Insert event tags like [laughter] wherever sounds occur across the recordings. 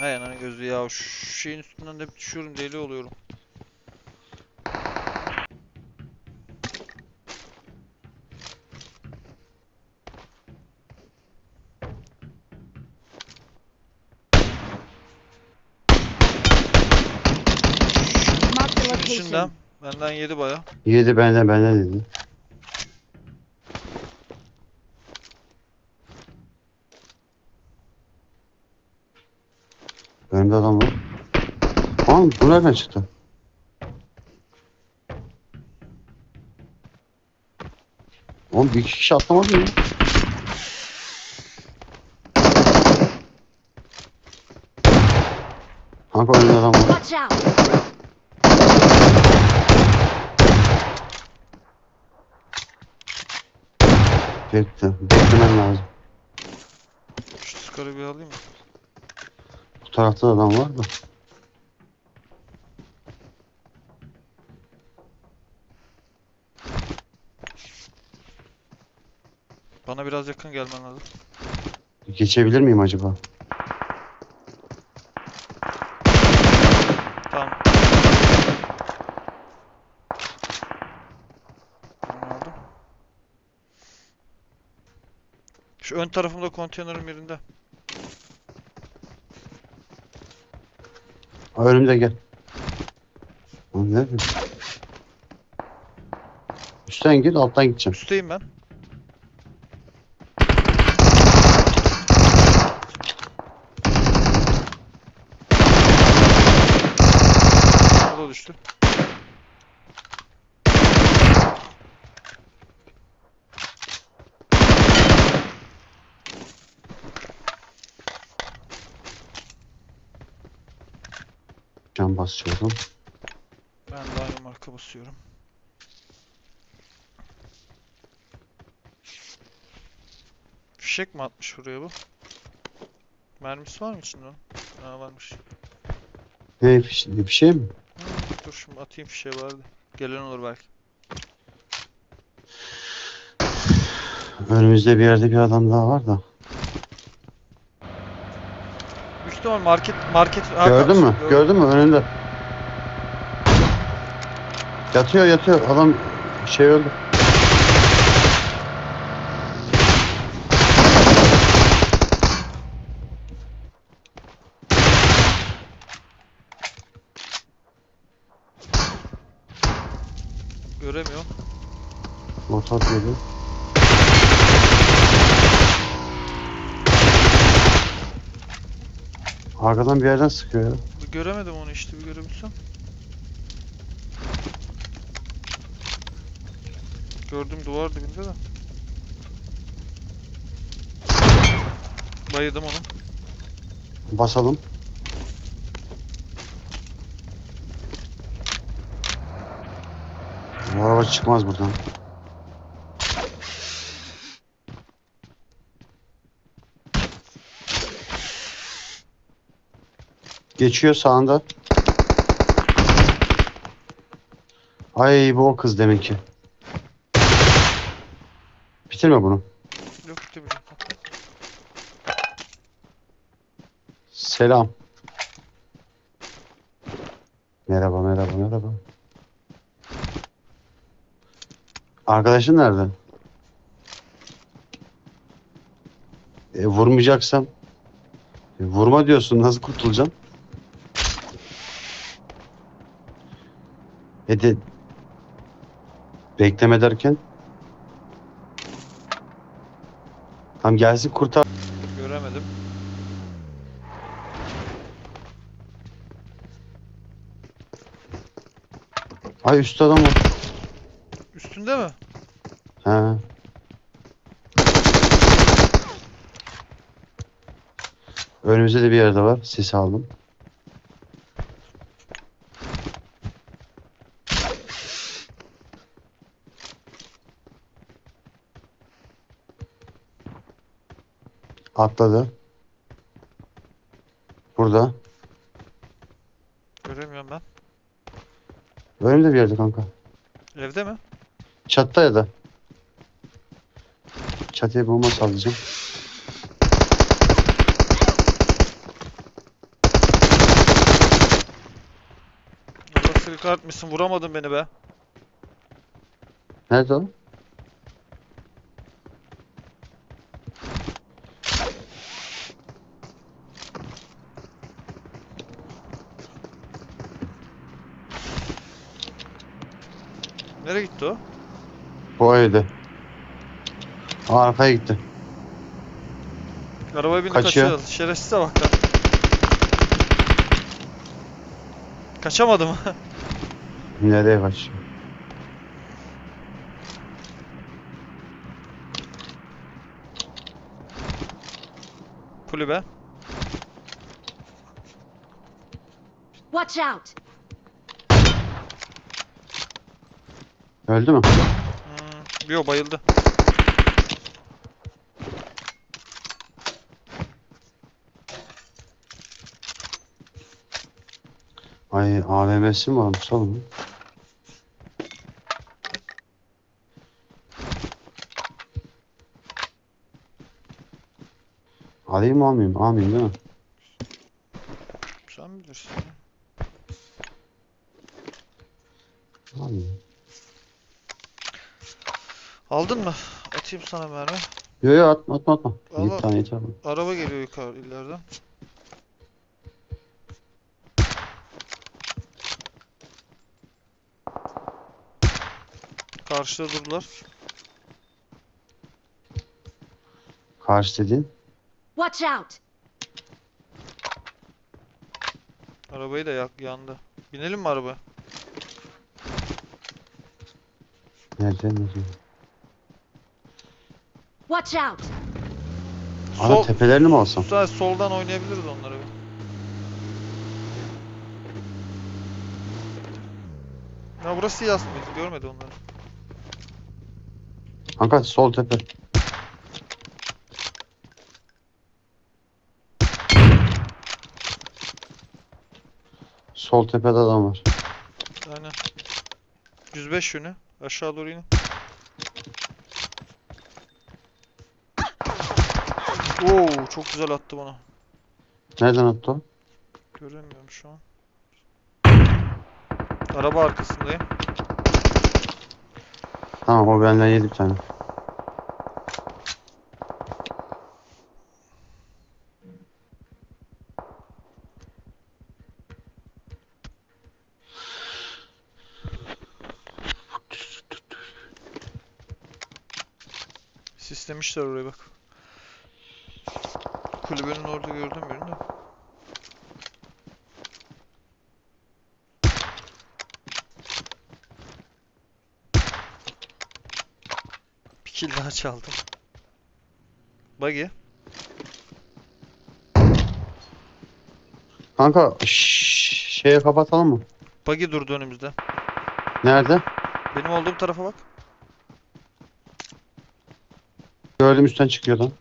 Hay ananı gözü ya şu şeyin üstünden de düşüyorum deli oluyorum. Location. benden yedi baya. Yedi benden benden dedi. Önümde adam var. Aa bu nereden çıktı? Oğlum bir iki kişi atlamadı mı? Kanka önümde adam var. Watch out! Bekle. Beklemen lazım. Şu skarı bir alayım mı? Bu tarafta da adam var da. Bana biraz yakın gelmen lazım. Geçebilir miyim acaba? Tamam. Bunu aldım. Şu ön tarafımda konteynerin birinde. Önümde gel. Oğlum nerede? Üstten git alttan gideceğim. Üstteyim ben. O da düştü. Can basıyorum. Ben aynı marka basıyorum. Fişek mi atmış buraya bu? Mermisi var mı içinde? Ha varmış. Ne şey- bir şey mi? Hmm, dur şimdi atayım fişeği vardı. Gelen olur belki. Önümüzde bir yerde bir adam daha var da. İhtimal market market Gördün mü? Gördün mü? Önünde. Yatıyor yatıyor. Adam şey öldü. Göremiyorum. Motor geliyor. Arkadan bir yerden sıkıyor ya. Göremedim onu işte bir görebilsem. Gördüm duvar dibinde de. Bayıldım onu. Basalım. Bu araba çıkmaz buradan. Geçiyor sağında. Ay bu o kız demek ki. Bitirme bunu. Yok Selam. Merhaba, merhaba, merhaba. Arkadaşın nerede? E, vurmayacaksam. E, vurma diyorsun, nasıl kurtulacağım? E de... Bekleme derken? Tam gelsin kurtar. Göremedim. Ay üstte adam var. Üstünde mi? He. Önümüzde de bir yerde var. Sesi aldım. Atladı. Burada. Göremiyorum ben. Önümde bir yerde kanka. Evde mi? Çatta ya da. Çatıya bomba sallayacağım. Nasıl artmışsın vuramadın beni be. Nerede o? Bu evde. Aa, Arkaya gitti. Arabaya bindi Kaçıyor. kaçıyor. Şerefsize bak lan. Kaçamadı mı? [laughs] Nereye kaçıyor? Kulübe. Watch out! Öldü mü? Yo bayıldı. Ay AVM'si mi varmış oğlum? Alayım mı almayayım? Almayayım değil mi? Sen bilirsin. Almayayım. Aldın mı? Atayım sana mermi. Yo yo atma atma atma. Bir tane yeter bana. Araba geliyor yukarı ileriden. Karşıda durdular. Karşı dediğin. Watch out! Arabayı da yak yandı. Binelim mi araba? Nerede nerede? Watch out! Ana Sol, tepelerini mi alsam? sol- soldan oynayabiliriz onları bir. Ya burası yaz mıydı? Görmedi onları. Kanka sol tepe. Sol tepede adam var. Aynen. 105 yönü. Aşağı doğru inin. Oo, çok güzel attı bana. Nereden attı o? Göremiyorum şu an. Araba arkasındayım. Tamam o benden yedi bir tane. Sislemişler oraya bak. Kulübenin orada gördüm birini. Bir kill daha çaldım. Buggy. Kanka şşş, şeye kapatalım mı? Buggy durdu önümüzde. Nerede? Benim olduğum tarafa bak. Gördüm üstten çıkıyor lan.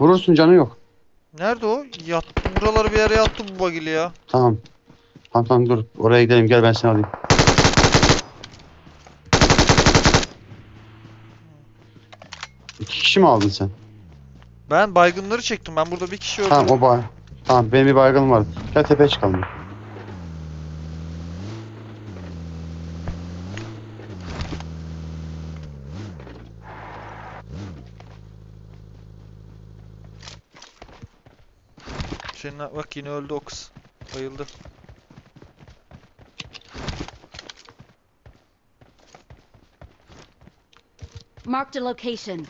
Vurursun canı yok. Nerede o? Yat, buraları bir yere yattı bu buggy'li ya. Tamam. Tamam tamam dur. Oraya gidelim gel ben seni alayım. İki kişi mi aldın sen? Ben baygınları çektim. Ben burada bir kişi öldürdüm. Tamam o bay. Tamam benim bir baygınım var. Gel tepeye çıkalım. Senin bak yine öldü o kız. Bayıldı. Marked a location.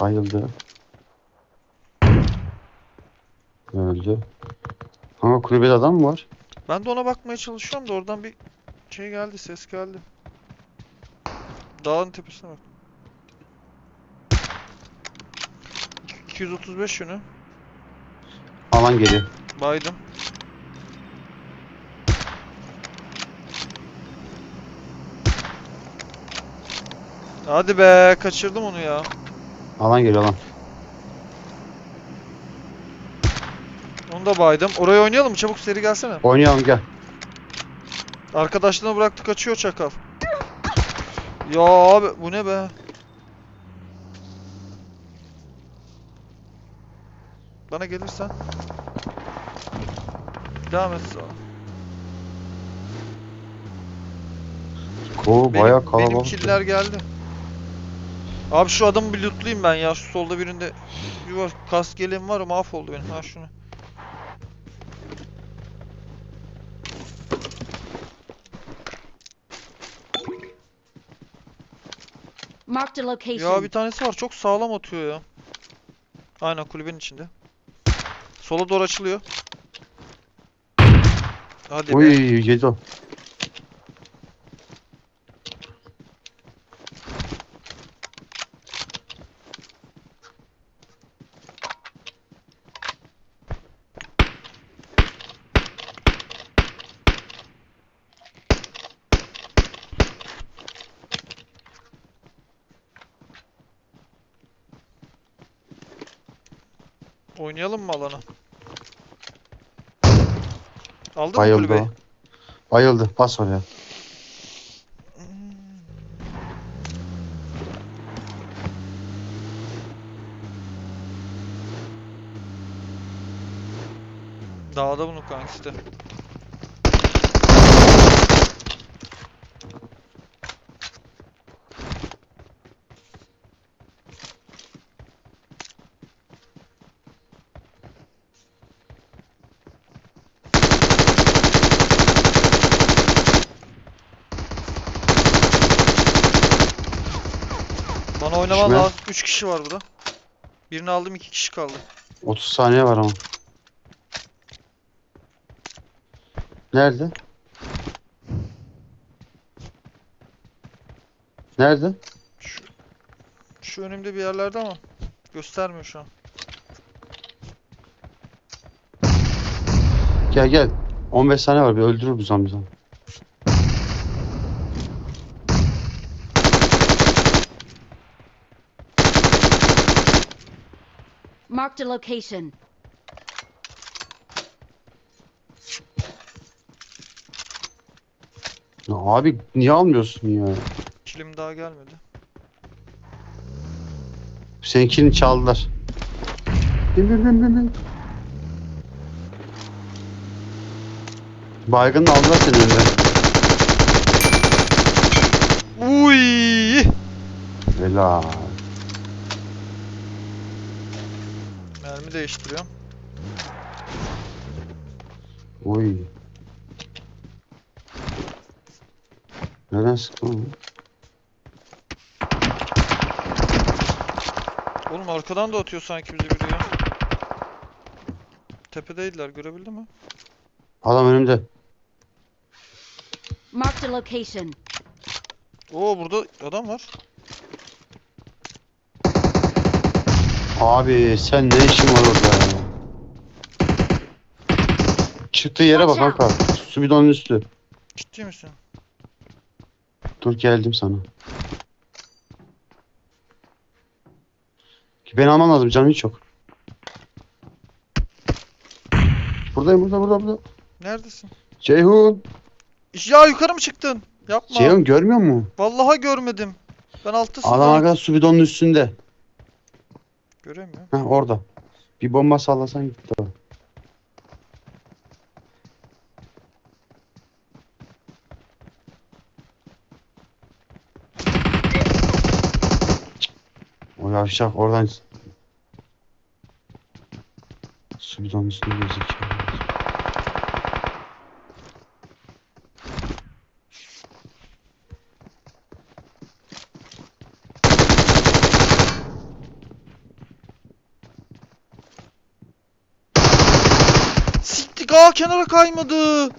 Bayıldı. Öldü. Ama kulübede adam mı var? Ben de ona bakmaya çalışıyorum da oradan bir şey geldi, ses geldi. Dağın tepesine bak. 235 yönü. Alan geliyor. Baydım. Hadi be, kaçırdım onu ya. Alan geliyor lan. Onu da baydım. Oraya oynayalım mı? Çabuk seri gelsene. Oynayalım gel. Arkadaşlarını bıraktı kaçıyor çakal. Ya abi bu ne be? Bana gelirsen. Devam et sağa. Oo Benim, bayağı benim kalabalık. killer geldi. Abi şu adamı bir lootlayayım ben ya. Şu solda birinde yuva kas gelin var mahvoldu benim. Ha şunu. Marked a Ya location. bir tanesi var çok sağlam atıyor ya. Aynen kulübenin içinde. Sola doğru açılıyor. Hadi Uy be. yedi o. Oynayalım mı alana? Aldın mı Bayıldı kulübeyi? o. Bayıldı. Pas oraya. Dağda bunu kankisi de. Bana oynaman Kime? lazım. 3 kişi var burada. Birini aldım 2 kişi kaldı. 30 saniye var ama. Nerede? Nerede? Şu, şu önümde bir yerlerde ama göstermiyor şu an. Gel gel. 15 saniye var bir öldürür bu zombi zombi. Marked a location. Ya abi niye almıyorsun ya? Kilim daha gelmedi. Seninkini çaldılar. Bin bin bin bin bin. Baygını aldılar senin önünden. Uy! Helal. Mermi değiştiriyorum. Oy. Neden sıktın onu? Oğlum arkadan da atıyor sanki bizi biri ya. Tepedeydiler görebildin mi? Adam önümde. Marked a location. Oo burada adam var. Abi sen ne işin var orada ya? Çıktığı yere bak kanka. Su bidonun üstü. Ciddi misin? Dur geldim sana. Ben almam lazım canım hiç yok. Buradayım burada burada burada. Neredesin? Ceyhun. Ya yukarı mı çıktın? Yapma. Ceyhun görmüyor musun? Vallahi görmedim. Ben altta Adam sızdım. arkada su bidonun üstünde. Göremiyorum. Heh orada. Bir bomba sallasan gitti o. O yavşak oradan su bidonun üstünde gözüküyor. Siktik aa kenara kaymadı.